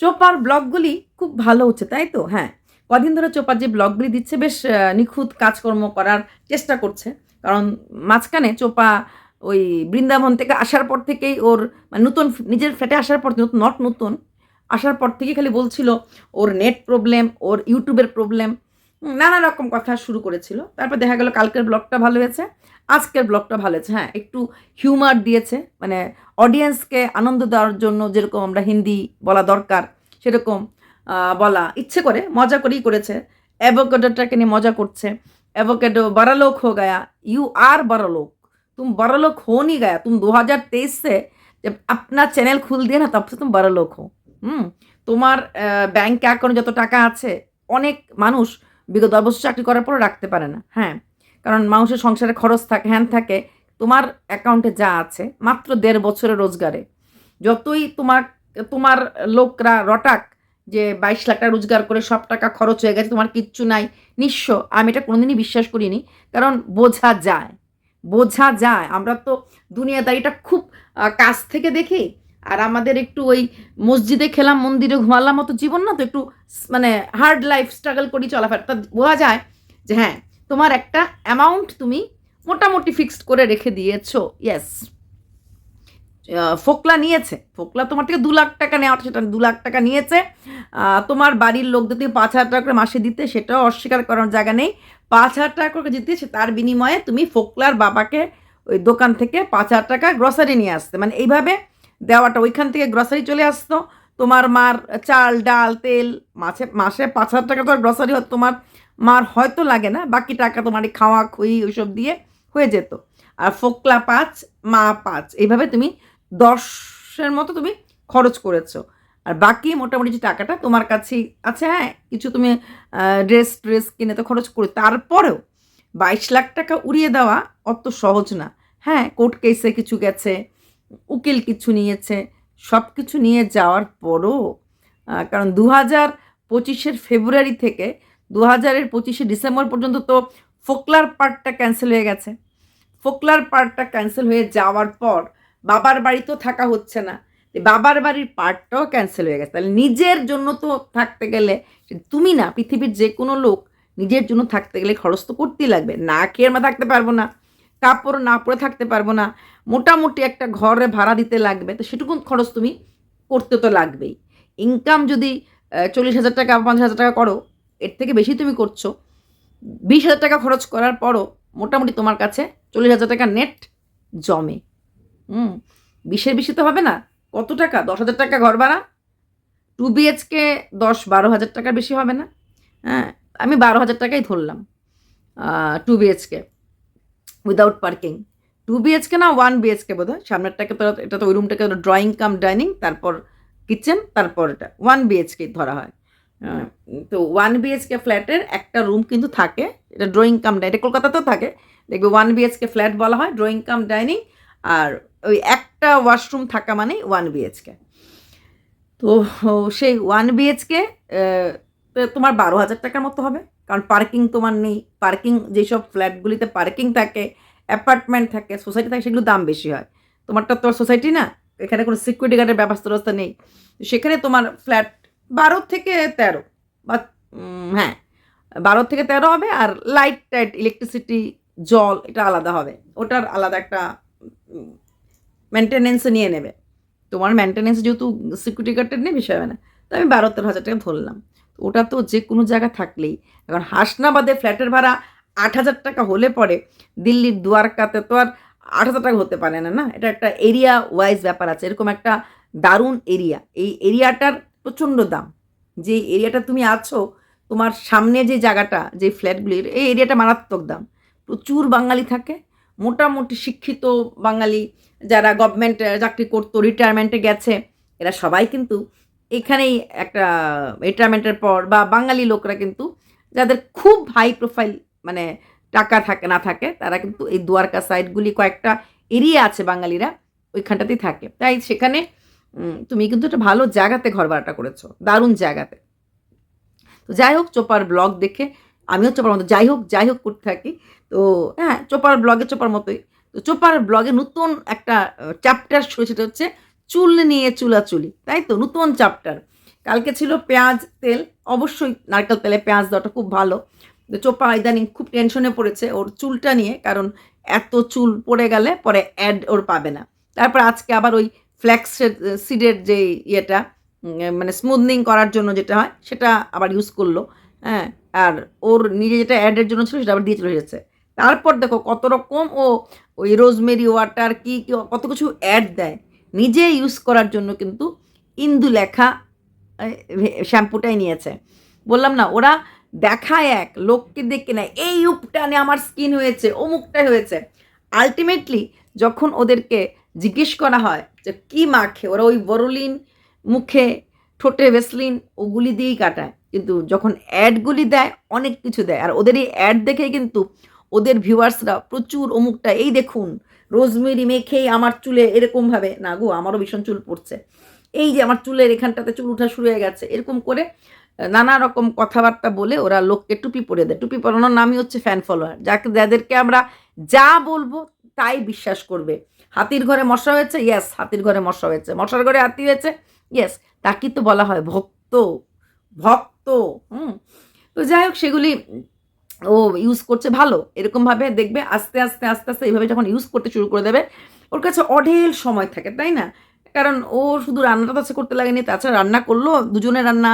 চোপার ব্লগগুলি খুব ভালো হচ্ছে, তাই তো? হ্যাঁ। কদিন ধরে চোপার যে ব্লগগুলি দিচ্ছে, বেশ নিখুঁত কাজকর্ম করার চেষ্টা করছে। কারণ মাঝখানে চোপা ওই বৃন্দাবন থেকে আসার পর থেকেই ওর মানে নতুন, নিজের ফ্ল্যাটে আসার পর নট নতুন আসার পর থেকেই খালি বলছিল, ওর নেট প্রবলেম, ওর ইউটিউবের প্রবলেম নানা রকম কথা শুরু করেছিল তারপর দেখা গেল কালকের ব্লগটা ভালো হয়েছে আজকের ব্লগটা ভালো হয়েছে হ্যাঁ একটু হিউমার দিয়েছে মানে অডিয়েন্সকে আনন্দ দেওয়ার জন্য যেরকম আমরা হিন্দি বলা দরকার সেরকম আহ, বলা ইচ্ছে করে মজা করেই করেছে অ্যাভোকেডোটাকে নিয়ে মজা করছে অ্যাভোকেডো बड़ालोक हो गया यू आर बड़ालोक तुम बड़ालोक हो नहीं गया तुम 2023 से जब अपना চ্যানেল খুল দিয়ে না তব से तुम बड़ालोक हो হুম তোমার ব্যাংক অ্যাকাউন্টে যত টাকা আছে অনেক মানুষ বিগত বছর চাকরি করার পর রাখতে পারে না হ্যাঁ। কারণ মানুষের সংসারে খরচ থাকে, হ্যান থাকে, তোমার অ্যাকাউন্টে যা আছে, মাত্র দেড় বছরের রোজগারে। যতই তোমার তোমার লোকরা রটাক যে বাইশ লাখ টাকা রোজগার করে সব টাকা খরচ হয়ে গেছে, তোমার কিচ্ছু নাই, নিঃস্ব। আমি এটা কোনোদিনই বিশ্বাস করিনি, কারণ বোঝা যায় বোঝা যায়। আমরা তো দুনিয়াদারিটা খুব কাছ থেকে দেখি আর আমাদের একটু ওই মসজিদে খেলাম, মন্দিরে ঘুমালাম মতো জীবন না তো একটু মানে হার্ড লাইফ স্ট্রাগল করি চলাফেরা। তা বোঝা যায় যে হ্যাঁ তোমার একটা অ্যামাউন্ট তুমি মোটামুটি ফিক্সড করে রেখে দিয়েছ। ইয়েস ফোকলা নিয়েছে। ফোকলা তোমার থেকে দু লাখ টাকা নেওয়া সেটা দু লাখ টাকা নিয়েছে। তোমার বাড়ির লোকদের থেকে পাঁচ হাজার টাকা করে মাসে দিতে, সেটাও অস্বীকার করার জায়গা নেই। পাঁচ হাজার টাকা করে দিতে সে তার বিনিময়ে তুমি ফোকলার বাবাকে ওই দোকান থেকে পাঁচ হাজার টাকা গ্রসারি নিয়ে আসতে। মানে এইভাবে দেওয়াটা, ওইখান থেকে গ্রসারি চলে আসতো। তোমার মার চাল, ডাল, তেল, মাসে মাসে পাঁচ হাজার টাকা তো গ্রসারি তোমার মার হয়তো লাগে না, বাকি টাকা তোমার এই খাওয়া খুই ওইসব দিয়ে হয়ে যেত। আর ফোকলা পাঁচ, মা পাঁচ, এইভাবে তুমি দশের মতো তুমি খরচ করেছ। আর বাকি মোটামুটি যে টাকাটা তোমার কাছেই আছে হ্যাঁ কিছু তুমি ড্রেস ড্রেস কিনে তো খরচ করে, তারপরেও বাইশ লাখ টাকা উড়িয়ে দেওয়া অত সহজ না। হ্যাঁ কোর্ট কেসে কিছু গেছে উকিল কিছু নিয়েছে সব কিছু নিয়ে যাওয়ার পরও কারণ দু হাজার পঁচিশের ফেব্রুয়ারি থেকে দু হাজারের পঁচিশে ডিসেম্বর পর্যন্ত তো ফোকলার পার্টটা ক্যান্সেল হয়ে গেছে। ফোকলার পার্টটা ক্যান্সেল হয়ে যাওয়ার পর বাবার বাড়িতেও থাকা হচ্ছে না বাবার বাড়ির পার্টটাও ক্যান্সেল হয়ে গেছে। তাহলে নিজের জন্য তো থাকতে গেলে, তুমি না পৃথিবীর যে কোনো লোক নিজের জন্য থাকতে গেলে খরচ তো করতেই লাগবে, না খেয়ে আমরা থাকতে পারব না। কাপড় না পরে থাকতে পারব না। মোটামুটি একটা ঘরে ভাড়া দিতে লাগবে। তো সেটুকু খরচ তুমি করতে তো লাগবেই। ইনকাম যদি চল্লিশ হাজার টাকা বা পঞ্চাশ হাজার টাকা করো, এর থেকে বেশি তুমি করছ। বিশ হাজার টাকা খরচ করার পরও মোটামুটি তোমার কাছে চল্লিশ হাজার টাকা নেট জমে। হুম, বিশের বেশি তো হবে না। কত টাকা? দশ হাজার টাকা ঘর ভাড়া? টু বিএচকে দশ, বারো হাজার টাকার বেশি হবে না। হ্যাঁ আমি বারো হাজার টাকাই ধরলাম two BHK without parking two BHK না ওয়ান বিএচকে বোধ হয় সামনেরটাকে তো এটা তো ওই রুমটাকে ড্রয়িং কাম ডাইনিং তারপর কিচেন তারপর এটা। ওয়ান বিএচকে ধরা হয়। তো ওয়ান বিএচকে ফ্ল্যাটের একটা রুম কিন্তু থাকে। এটা ড্রয়িং কাম ডাইনিং এটা কলকাতাতেও থাকে। দেখবে ওয়ান বিএচকে ফ্ল্যাট বলা হয় ড্রয়িং কাম ডাইনিং আর ওই একটা ওয়াশরুম থাকা মানেই ওয়ান বিএচকে তো সেই ওয়ান বিএচকে তোমার বারো হাজার টাকার মতো হবে। কারণ পার্কিং তোমার নেই। পার্কিং যেসব ফ্ল্যাটগুলিতে পার্কিং থাকে অ্যাপার্টমেন্ট থাকে সোসাইটি থাকে সেগুলো দাম বেশি হয়। তোমারটা তো সোসাইটি না? এখানে কোনো সিকিউরিটি গার্ডের ব্যবস্থা ব্যবস্থা নেই। সেখানে তোমার ফ্ল্যাট বারো থেকে তেরো বা হ্যাঁ বারো থেকে তেরো হবে আর লাইট টাইট ইলেকট্রিসিটি জল, এটা আলাদা হবে। ওটার আলাদা একটা মেনটেনেন্স নিয়ে নেবে। তোমার মেনটেনেন্স যেহেতু সিকিউরিটি গার্ডের নেই বিষয় হবে না। তো আমি বারো তেরো হাজার টাকা ধরলাম। ওটা তো যে কোনো জায়গা থাকলেই। এখন হাসনাবাদে ফ্ল্যাটের ভাড়া আট হাজার টাকা হলে পরে দিল্লির দুয়ারকাতে তো আর আট হাজার টাকা হতে পারে না না? এটা একটা এরিয়া ওয়াইজ ব্যাপার আছে। এরকম একটা দারুণ এরিয়া এই এরিয়াটার প্রচণ্ড দাম। যে এরিয়াটা তুমি আছো, তোমার সামনে যে জায়গাটা, যে ফ্ল্যাটগুলির এই এরিয়াটা মারাত্মক দাম। প্রচুর বাঙালি থাকে। মোটামুটি শিক্ষিত বাঙালি যারা গভর্নমেন্ট চাকরি করতো রিটায়ারমেন্টে গেছে, এরা সবাই কিন্তু এখানেই একটা রিটায়ারমেন্টের পর বা বাঙালি লোকরা কিন্তু যাদের খুব হাই প্রোফাইল মানে টাকা থাকে, না থাকে, তারা কিন্তু এই দুয়ারকা সাইডগুলি কয়েকটা এরিয়া আছে বাঙালিরা ওইখানটাতেই থাকে। তাই সেখানে তুমি কিন্তু একটা ভালো জায়গাতে ঘর ভাড়াটা করেছ, দারুণ জায়গাতে। তো যাই হোক, চোপার ব্লগ দেখে, আমিও চোপার মতো, যাই হোক যাই হোক করতে থাকি। তো হ্যাঁ চোপার ব্লগে চোপার মতোই। তো চোপার ব্লগে নতুন একটা চ্যাপ্টার শুরু সেটা হচ্ছে চুল নিয়ে চুলাচুলি, তাই তো? নতুন চ্যাপ্টার কালকে ছিল পেঁয়াজ তেল। অবশ্যই নারকেল তেলে পেঁয়াজ দেওয়াটা খুব ভালো। চোপা ইদানিং খুব টেনশনে পড়েছে ওর চুলটা নিয়ে, কারণ এত চুল পড়ে গেলে পরে অ্যাড ওর পাবে না। তারপর আজকে আবার ওই ফ্ল্যাক্স সিডের যে ইয়েটা মানে স্মুথনিং করার জন্য যেটা হয়, সেটা আবার ইউজ করল। হ্যাঁ আর ওর নিজে যেটা অ্যাডের জন্য ছিল, সেটা আবার দিয়ে চলে এসেছে। তারপর দেখো কত রকম ও ওই রোজমেরি ওয়াটার কি কি, কত কিছু অ্যাড দেয়। নিজে ইউজ করার জন্য কিন্তু ইন্দু লেখা শ্যাম্পুটাই নিয়েছে। বললাম, না, ওরা দেখায় এক, লোককে দেখে নেয়, এই উপটানে আমার স্কিন হয়েছে, অমুকটাই হয়েছে। আলটিমেটলি যখন ওদেরকে জিজ্ঞেস করা হয় যে, কী মাখে? ওরা ওই বরলিন মুখে, ঠোঁটে ভেসলিন ওগুলি দিয়েই কাটায়। কিন্তু যখন অ্যাডগুলি দেয়, অনেক কিছু দেয়। আর ওদের এই অ্যাড দেখেই কিন্তু ওদের ভিউয়ার্সরা প্রচুর অমুকটা, এই দেখুন রোজমেরি মেখেই আমার চুলে এরকমভাবে, না গো, আমারও ভীষণ চুল পড়ছে। এই যে আমার চুলের এখানটাতে চুল ওঠা শুরু হয়ে গেছে, এরকম করে নানা রকম কথাবার্তা বলে ওরা লোককে টুপি পরে দেয়। টুপি পরানোর নামই হচ্ছে ফ্যান ফলোয়ার যাকে, যাদেরকে আমরা যা বলব তাই বিশ্বাস করবে। হাতির ঘরে মশা হয়েছে? ইয়েস হাতির ঘরে মশা হয়েছে। মশার ঘরে হাতি হয়েছে? ইয়েস তাকেই তো বলা হয় ভক্ত ভক্ত, হুম। তো যাই হোক, সেগুলি ও ইউজ করছে ভালো এরকমভাবে দেখবে আস্তে আস্তে আস্তে আস্তে এইভাবে যখন ইউজ করতে শুরু করে দেবে, ওর কাছে অঢেল সময় থাকে, তাই না? কারণ ও শুধু রান্নাটা তো করতে লাগেনি, তাছাড়া রান্না করল দুজনে রান্না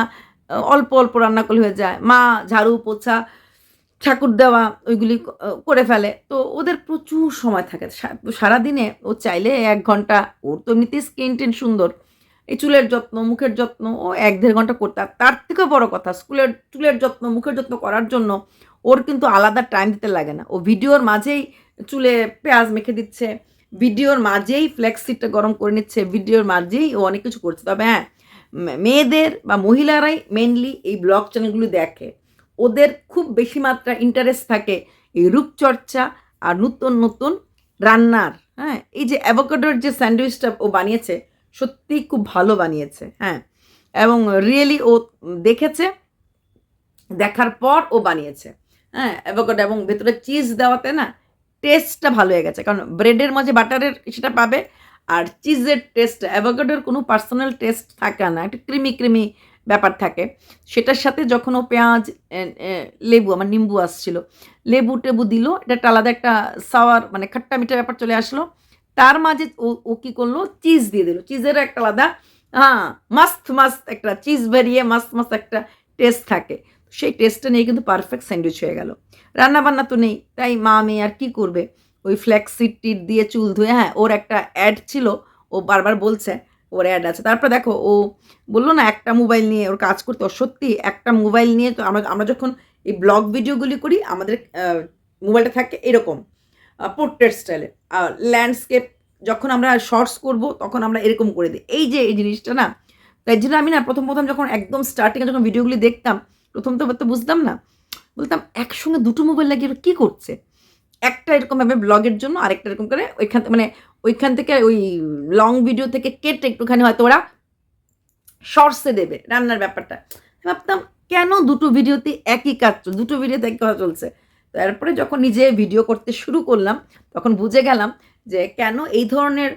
অল্প অল্প রান্না করলে হয়ে যায়। মা ঝাড়ু, পোছা, ঠাকুর দেওয়া, ওইগুলি করে ফেলে। তো ওদের প্রচুর সময় থাকে। সারাদিনে ও চাইলে এক ঘণ্টা, ওর তো এমনিতেই স্কিন টেন সুন্দর। এই চুলের যত্ন, মুখের যত্ন, ও এক দেড় ঘণ্টা করতে তার থেকেও বড় কথা, স্কুলের, চুলের যত্ন, মুখের যত্ন করার জন্য ওর কিন্তু আলাদা টাইম দিতে লাগে না। ও ভিডিওর মাঝেই চুলে পেঁয়াজ মেখে দিচ্ছে, ভিডিওর মাঝেই ফ্লেক্সিটটা গরম করে নিচ্ছে, ভিডিওর মাঝেই ও অনেক কিছু করছে। তবে হ্যাঁ মেয়েদের বা মহিলারাই মেনলি এই ব্লগ চ্যানেলগুলো দেখে। ওদের খুব বেশি মাত্রা ইন্টারেস্ট থাকে এই রূপচর্চা আর নতুন নতুন রান্নার। হ্যাঁ এই যে অ্যাভোকাডোর যে স্যান্ডউইচটা ও বানিয়েছে, সত্যিই খুব ভালো বানিয়েছে। হ্যাঁ এবং রিয়েলি ও দেখেছে, দেখার পর ও বানিয়েছে। হ্যাঁ অ্যাভোকাডো এবং ভেতরে চিজ দেওয়াতে না টেস্টটা ভালো হয়ে গেছে। কারণ ব্রেডের মাঝে বাটারের সেটা পাবে আর চিজের টেস্ট অ্যাভোকাডোর কোনো পার্সোনাল টেস্ট থাকে না। একটা ক্রিমি ক্রিমি ব্যাপার থাকে। সেটার সাথে যখন ও পেঁয়াজ লেবু, আমার নিম্বু আসছিল, লেবু টেবু দিল, এটা একটা আলাদা একটা সাওয়ার মানে খাট্টা মিঠা ব্যাপার চলে আসলো। তার মাঝে ও ও কী করল? চিজ দিয়ে দিল। চিজের একটা আলাদা হ্যাঁ মাস্ত মাস্ত একটা চিজ বেরিয়ে মাস্ত মাস্ত একটা টেস্ট থাকে। সেই টেস্টটা নিয়ে কিন্তু পারফেক্ট স্যান্ডউইচ হয়ে গেল। রান্না বান্না তো নেই, তাই মা মেয়ে আর কি করবে? ওই ফ্ল্যাক্সিড টিট দিয়ে চুল ধুয়ে হ্যাঁ ওর একটা অ্যাড ছিল, ও বারবার বলছে, ওর অ্যাড আছে। তারপর দেখো, ও বলল না, একটা মোবাইল নিয়ে ওর কাজ করতে সত্যি একটা মোবাইল নিয়ে তো আমরা আমরা যখন এই ব্লগ ভিডিওগুলি করি, আমাদের মোবাইলটা থাকে এরকম পোর্ট্রেট স্টাইলে ল্যান্ডস্কেপ যখন আমরা শর্টস করব, তখন আমরা এরকম করে দিই। এই যে, এই জিনিসটা না, তাই জন্য আমি না প্রথম প্রথম যখন একদম স্টার্টিংয়ে যখন ভিডিওগুলি দেখতাম প্রথম তো তো বুঝতাম না। বলতাম, একসঙ্গে দুটো মোবাইল লাগিয়ে কী করছে? একটা এরকমভাবে ব্লগের জন্য, আরেকটা এরকম করে ওইখান মানে ওইখান থেকে ওই লং ভিডিও থেকে কেটে একটুখানি হয়তো ওরা শর্টসে দেবে, রান্নার ব্যাপারটা। ভাবতাম, কেন দুটো ভিডিওতে একই কাজ চল, দুটো ভিডিওতে একই কথা চলছে? তারপরে যখন নিজে ভিডিও করতে শুরু করলাম, তখন বুঝে গেলাম যে কেন এই ধরনের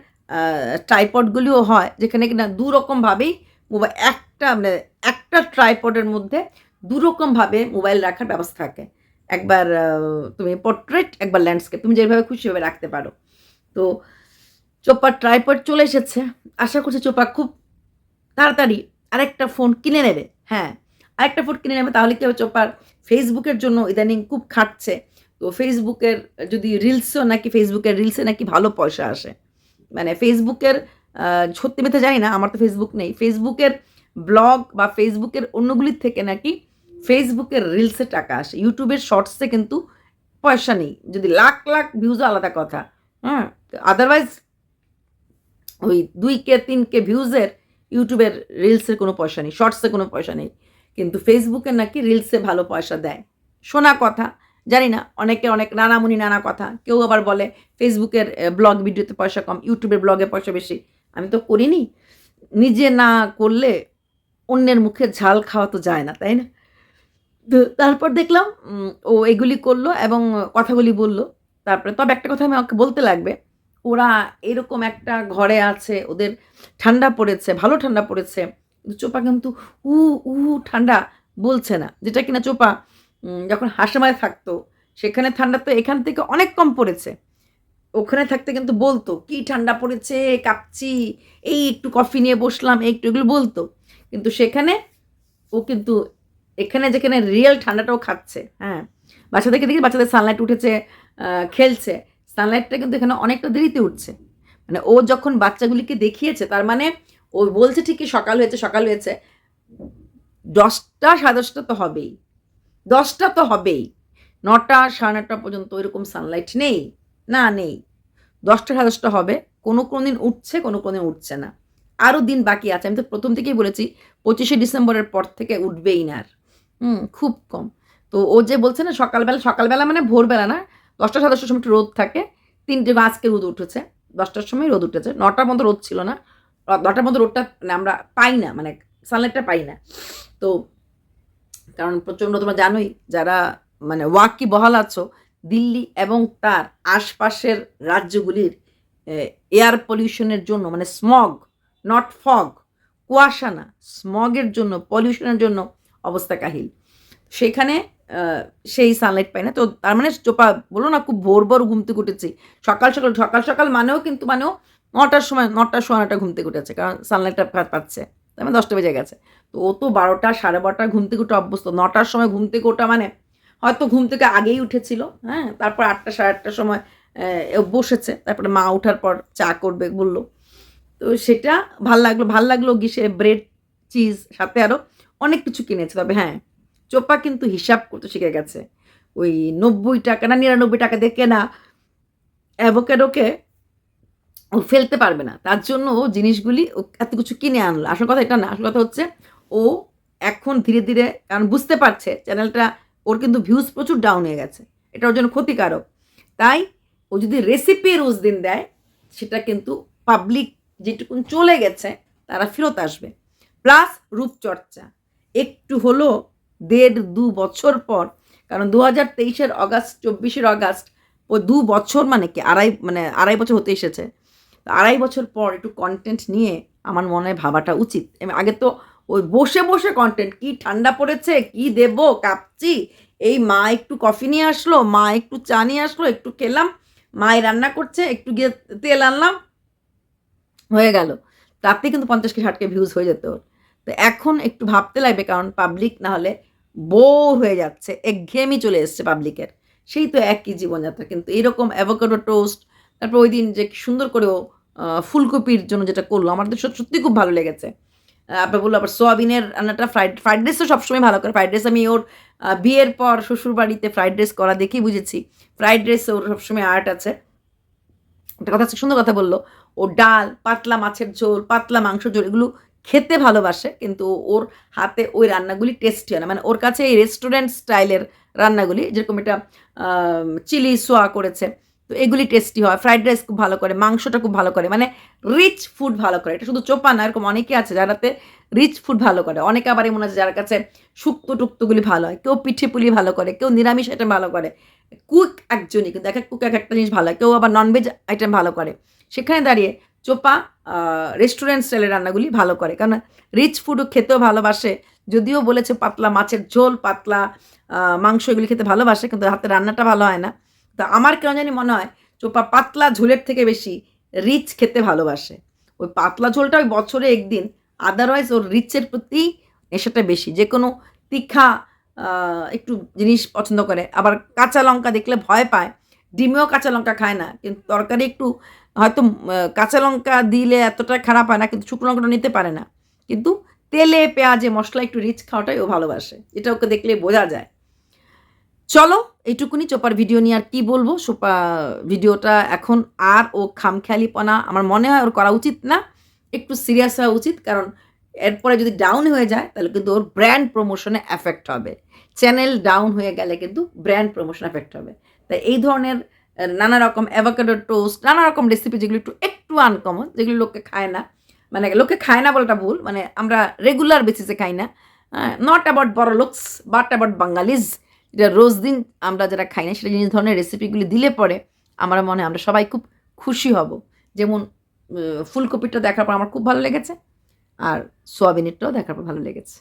ট্রাইপডগুলিও হয়, যেখানে কিনা দু রকমভাবেই মোবাইল একটা মানে একটা ট্রাইপডের মধ্যে দু রকমভাবে মোবাইল রাখার ব্যবস্থা থাকে। একবার তুমি পোর্ট্রেট একবার ল্যান্ডস্কেপ তুমি যেভাবে খুশি ভাবে রাখতে পারো। তো চোপার ট্রাইপড চলে এসেছে। আশা করছি চোপা খুব তাড়াতাড়ি আরেকটা ফোন কিনে নেবে। হ্যাঁ আরেকটা ফোন কিনে নেবে, তাহলে কি হবে চোপার ফেসবুকের জন্য ইদানিং খুব খাটছে। তো ফেসবুকের যদি রিলসও নাকি ফেসবুকের রিলসে নাকি ভালো পয়সা আসে। মানে ফেসবুকের সত্যি মিথ্যে জানি না, আমার তো ফেসবুক নেই। ফেসবুকের ব্লগ বা ফেসবুকের অন্যগুলির থেকে নাকি ফেসবুকের রিলসে টাকা আসে ইউটিউবের শর্টসে কিন্তু পয়সা নেই। যদি লাখ লাখ ভিউজ আলাদা কথা হ্যাঁ? আদারওয়াইজ ওই দুই কে, তিন কে ভিউজের ইউটিউবের রিলসের কোনো পয়সা নেই শর্টসে কোনো পয়সা নেই। কিন্তু ফেসবুকে নাকি রিলসে ভালো পয়সা দেয়। শোনা কথা, জানি না, অনেকে অনেক নানামুনি নানা কথা। কেউ আবার বলে ফেসবুকের ব্লগ ভিডিওতে পয়সা কম ইউটিউবের ব্লগে পয়সা বেশি। আমি তো করিনি। নিজে না করলে অন্যের মুখে ঝাল খাওয়া তো যায় না, তাই না? তো তারপর দেখলাম ও এগুলি করল এবং কথাগুলি বলল। তারপরে, তবে একটা কথা আমি আমাকে বলতে লাগবে, ওরা এরকম একটা ঘরে আছে, ওদের ঠান্ডা পড়েছে, ভালো ঠান্ডা পড়েছে চোপা কিন্তু উ উ, ঠান্ডা বলছে না। যেটা কিনা চোপা যখন হাসেমায় থাকতো, সেখানে ঠান্ডা তো এখান থেকে অনেক কম পড়েছে। ওখানে থাকতে কিন্তু বলতো, কি ঠান্ডা পড়েছে, কাঁপছি, এই একটু কফি নিয়ে বসলাম একটু এগুলো বলতো। কিন্তু সেখানে ও কিন্তু এখানে যেখানে রিয়েল ঠান্ডাটাও খাচ্ছে হ্যাঁ। বাচ্চাদেরকে দেখি বাচ্চাদের সানলাইট উঠেছে খেলছে। সানলাইটটা কিন্তু এখানে অনেকটা দেরিতে উঠছে। মানে ও যখন বাচ্চাগুলিকে দেখিয়েছে, তার মানে ও বলছে ঠিকই, সকাল হয়েছে সকাল হয়েছে। দশটা সাড়ে দশটা তো হবেই। দশটা তো হবেই। নটা, সাড়ে নটা পর্যন্ত এরকম সানলাইট নেই। না, নেই। দশটা সাড়ে দশটা হবে। কোনো কোনো দিন উঠছে, কোনো কোনো দিন উঠছে না। আরও দিন বাকি আছে। আমি তো প্রথম থেকেই বলেছি, পঁচিশে ডিসেম্বরের পর থেকে উঠবেই না আর। হুম, খুব কম। তো ও যে বলছে না সকালবেলা সকালবেলা মানে ভোরবেলা না, দশটা সাড়ে দশটার সময় একটু রোদ থাকে, তিনটে আজকে রোদ উঠেছে, দশটার সময় রোদ উঠেছে, নটার মতো রোদ ছিল না নটার মতো রোদটা মানে আমরা পাই না মানে সানলাইটটা পাই না। তো কারণ প্রচণ্ড তোমরা জানোই, যারা মানে ওয়াকি বহাল আছো, দিল্লি এবং তার আশপাশের রাজ্যগুলির এয়ার পলিউশনের জন্য মানে স্মগ নট ফগ কুয়াশা না স্মগের জন্য পলিউশনের জন্য অবস্থা কাহিল। সেখানে সেই সানলাইট পাই না। তো তার মানে চোপা বলো না, খুব ভোর ভোর ঘুম থেকে উঠেছি। সকাল সকাল সকাল সকাল মানেও কিন্তু মানেও নটার সময় নটার সময় নটা ঘুম থেকে উঠেছে, কারণ সানলাইটটা পাচ্ছে। তার মানে দশটা বেজে গেছে। তো ও তো বারোটা, সাড়ে বারোটা ঘুম থেকে উঠে অভ্যস্ত। নটার সময় ঘুম থেকে ওঠা মানে হয়তো ঘুম থেকে আগেই উঠেছিল হ্যাঁ? তারপর আটটা, সাড়ে আটটার সময় বসেছে। তারপরে মা ওঠার পর চা করবে বলল। তো সেটা ভালো লাগল ভালো লাগল গিসে ব্রেড চিজ সাথে আরও অনেক কিছু কিনেছে। তবে হ্যাঁ চোপা কিন্তু হিসাব করতে শিখে গেছে। ওই নব্বই টাকা না নিরানব্বই টাকা দিয়ে কেনা অ্যাভোকেডোকে ও ফেলতে পারবে না। তার জন্য ও জিনিসগুলি ও এত কিছু কিনে আনলো। আসল কথা এটা না, আসল কথা হচ্ছে ও এখন ধীরে ধীরে, কারণ বুঝতে পারছে চ্যানেলটা, ওর কিন্তু ভিউজ প্রচুর ডাউন হয়ে গেছে। এটা ওর জন্য ক্ষতিকারক। তাই ও যদি রেসিপি রোজ দিন দেয়, সেটা কিন্তু পাবলিক যেটুকুন চলে গেছে, তারা ফেরত আসবে। প্লাস রূপচর্চা। একটু হলো দেড় দু বছর পর, কারণ দু হাজার তেইশের অগাস্ট, চব্বিশের অগাস্ট, ও দু বছর মানে কি, আড়াই মানে আড়াই বছর হতে এসেছে। আড়াই বছর পর একটু কন্টেন্ট নিয়ে আমার মনে হয় ভাবাটা উচিত। আগে তো ওই বসে বসে কন্টেন্ট কি ঠান্ডা পড়েছে, কি দেব, কাঁপছি, এই মা একটু কফি নিয়ে আসলো, মা একটু চা নিয়ে আসলো, একটু খেলাম, মাই রান্না করছে, একটু গিয়ে তেল আনলাম, হয়ে গেল। তাতে কিন্তু পঞ্চাশ কি ষাট কে ভিউজ হয়ে যেত। তো এখন একটু ভাবতে লাগবে, কারণ পাবলিক না হলে বোর হয়ে যাচ্ছে, একঘেয়েমি চলে এসছে পাবলিকের সেই তো একই জীবনযাত্রা, কিন্তু এরকম অ্যাভোকাডো টোস্ট তারপর ওই দিন যে সুন্দর করে ও ফুলকপির জন্য যেটা করল, আমার তো সত্যি খুব ভালো লেগেছে। আবার বলল, আবার সোয়াবিনের রান্নাটা ফ্রাইড ফ্রাইড রাইস তো সবসময় ভালো করে ফ্রাইড রাইস আমি ওর বিয়ের পর শ্বশুর বাড়িতে ফ্রাইড রাইস করা দেখেই বুঝেছি। ফ্রাইড রাইস ওর সবসময় আর্ট আছে। একটা কথা সুন্দর কথা বলল। ও ডাল, পাতলা মাছের ঝোল, পাতলা মাংস ঝোল, এগুলো খেতে ভালোবাসে, কিন্তু ওর হাতে ওই রান্নাগুলি টেস্টি হয় না। মানে ওর কাছে এই রেস্টুরেন্ট স্টাইলের রান্নাগুলি, যেরকম এটা চিলি, সোয়া করেছে। তো এগুলি টেস্টি হয়। ফ্রাইড রাইস খুব ভালো করে, মাংসটা খুব ভালো করে মানে রিচ ফুড ভালো করে। এটা শুধু চোপা না, এরকম অনেকে আছে যারাতে রিচ ফুড ভালো করে। অনেকে আবার এমন আছে যার কাছে শুক্তো টুক্তোগুলি ভালো হয়, কেউ পিঠে পুলি ভালো করে, কেউ নিরামিষ আইটেম ভালো করে। কুক একজনই, কিন্তু এক এক কুক এক একটা জিনিস ভালো হয়, কেউ আবার ননভেজ আইটেম ভালো করে। সেখানে দাঁড়িয়ে চোপা রেস্টুরেন্ট স্টাইলের রান্নাগুলি ভালো করে। কারণ রিচ ফুডও খেতেও ভালোবাসে, যদিও বলেছে পাতলা মাছের ঝোল, পাতলা মাংস এগুলি খেতে ভালোবাসে, কিন্তু হাতে রান্নাটা ভালো হয় না। তো আমার কেন জানি মনে হয় চোপা পাতলা ঝোলের থেকে বেশি রিচ খেতে ভালোবাসে। ওই পাতলা ঝোলটা ওই বছরে একদিন আদারওয়াইজ ওর রিচের প্রতি নেশাটা বেশি। যে কোনো তীখা একটু জিনিস পছন্দ করে। আবার কাঁচা লঙ্কা দেখলে ভয় পায়। ডিমেও কাঁচা লঙ্কা খায় না। কিন্তু তরকারি একটু হয়তো কাঁচা লঙ্কা দিলে এতটা খারাপ হয় না, কিন্তু শুকনো লঙ্কাটা নিতে পারে না। কিন্তু তেলে, পেঁয়াজে মশলা একটু রিচ খাওয়াটাই ও ভালোবাসে। এটা ওকে দেখলে বোঝা যায়। চলো, এইটুকুনি চোপার ভিডিও নিয়ে আর কি বলব? সোপা ভিডিওটা এখন আর ও খামখেয়ালিপনা, আমার মনে হয় ওর করা উচিত না, একটু সিরিয়াস হওয়া উচিত, কারণ এরপরে যদি ডাউন হয়ে যায়, তাহলে কিন্তু ওর ব্র্যান্ড প্রমোশনে এফেক্ট হবে। চ্যানেল ডাউন হয়ে গেলে কিন্তু ব্র্যান্ড প্রমোশন এফেক্ট হবে। তাই এই ধরনের নানা রকম অ্যাভোকাডো টোস্ট নানা রকম রেসিপি যেগুলো একটু একটু আনকমন যেগুলো লোককে খায় না। মানে লোকে খায় না বলাটা ভুল মানে আমরা রেগুলার বেসিসে খাই না। নট অ্যাবাউট বড় লুকস বাট অ্যাবাউট বাঙালিজ। যেটা রোজ দিন আমরা যারা খাই না, সেটা জিনিস ধরনের রেসিপিগুলি দিলে পরে আমার মনে আমরা সবাই খুব খুশি হব। যেমন ফুলকপিটা দেখার পর আমার খুব ভালো লেগেছে, আর সোয়াবিনেরটাও দেখার পর ভালো লেগেছে।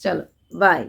চলো বাই